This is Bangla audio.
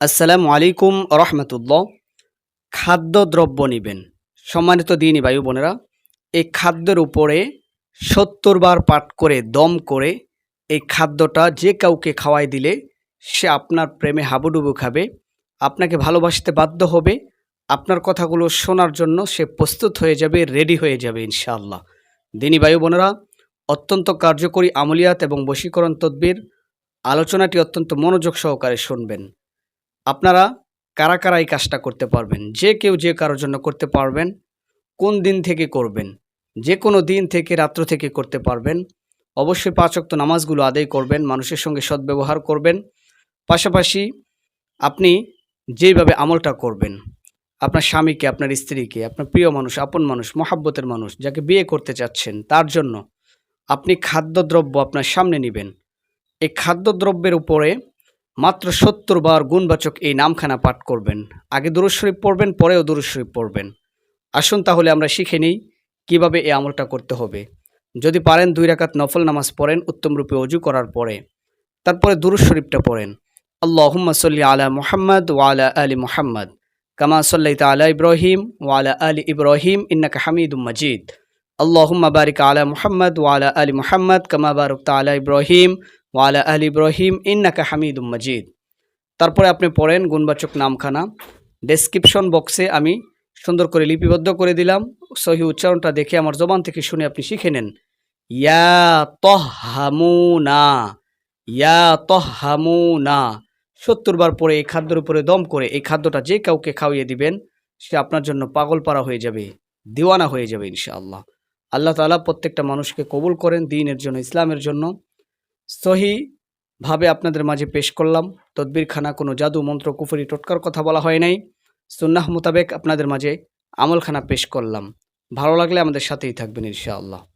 আসসালামু আলাইকুম রহমতুল্লাহ। খাদ্যদ্রব্য নিবেন। সম্মানিত দিনী বায়ু বোনেরা, এই খাদ্যের উপরে সত্তর বার পাঠ করে, দম করে এই খাদ্যটা যে কাউকে খাওয়াই দিলে সে আপনার প্রেমে হাবুডুবু খাবে, আপনাকে ভালোবাসতে বাধ্য হবে, আপনার কথাগুলো শোনার জন্য সে প্রস্তুত হয়ে যাবে, রেডি হয়ে যাবে ইনশাআল্লাহ। দিনী বায়ু বোনেরা, অত্যন্ত কার্যকরী আমলিয়াত এবং বশীকরণ তদ্বির, আলোচনাটি অত্যন্ত মনোযোগ সহকারে শুনবেন। আপনারা কারা কারা এই কাজটা করতে পারবেন? যে কেউ যে কারোর জন্য করতে পারবেন, কোন দিন থেকে করবেন? যে কোনো দিন থেকে, রাত্র থেকে করতে পারবেন। অবশ্যই পাঁচক্ত নামাজগুলো আদায় করবেন, মানুষের সঙ্গে সদ্ব্যবহার করবেন। পাশাপাশি আপনি যেইভাবে আমলটা করবেন, আপনার স্বামীকে, আপনার স্ত্রীকে, আপনার প্রিয় মানুষ, আপন মানুষ, মহাব্বতের মানুষ, যাকে বিয়ে করতে চাচ্ছেন, তার জন্য আপনি খাদ্যদ্রব্য আপনার সামনে নেবেন। এই খাদ্যদ্রব্যের উপরে মাত্র সত্তর বার গুণবাচক এই নামখানা পাঠ করবেন। আগে দুরুদ শরীফ পড়বেন, পরেও দুরুদ শরীফ পড়বেন। আসুন তাহলে আমরা শিখে নিই কীভাবে এই আমলটা করতে হবে। যদি পারেন দুই রাকাত নফল নামাজ পড়েন, উত্তমরূপে অজু করার পরে। তারপরে দুরুদ শরীফটা পড়েন। আল্লাহুম্মা সল্লি আলা মুহাম্মদ ওয়ালা আলি মুহাম্মদ। কামা সাল্লাইতা আলা ইব্রাহিম ওয়ালা আলি ইব্রাহিম, ইন্নাকা হামিদুম মাজিদ। আল্লাহুম্মা বারিক আলা মুহাম্মদ ওয়ালা আলি মুহাম্মদ, কামা বারকতা আলা ইব্রাহিম। ওয়ালা আল ইব্রাহিম ইন্নাকা হামিদুম মাজিদ। তারপরে আপনি পড়েন গুণবাচক নামখানা। ডেসক্রিপশন বক্সে আমি সুন্দর করে লিপিবদ্ধ করে দিলাম। সহি উচ্চারণটা দেখে আমার জবান থেকে শুনে আপনি শিখে নেন। ইয়া তহামুনা ইয়া তহামুনা সত্তর বার পরে এই খাদ্যের উপরে দম করে এই খাদ্যটা যে কাউকে খাওয়িয়ে দিবেন, সে আপনার জন্য পাগল পারা হয়ে যাবে, দিওয়ানা হয়ে যাবে ইনশাআল্লাহ। আল্লাহ তাআলা প্রত্যেকটা মানুষকে কবুল করেন দিনের জন্য, ইসলামের জন্য। সহি ভাবে আপনাদের মাঝে পেশ করলাম। তদবিরখানা কোনো জাদু, মন্ত্র, কুফুরি, টোটকার কথা বলা হয় নাই। সুন্নাহ মোতাবেক আপনাদের মাঝে আমলখানা পেশ করলাম। ভালো লাগলে আমাদের সাথেই থাকবেন ইনশাআল্লাহ।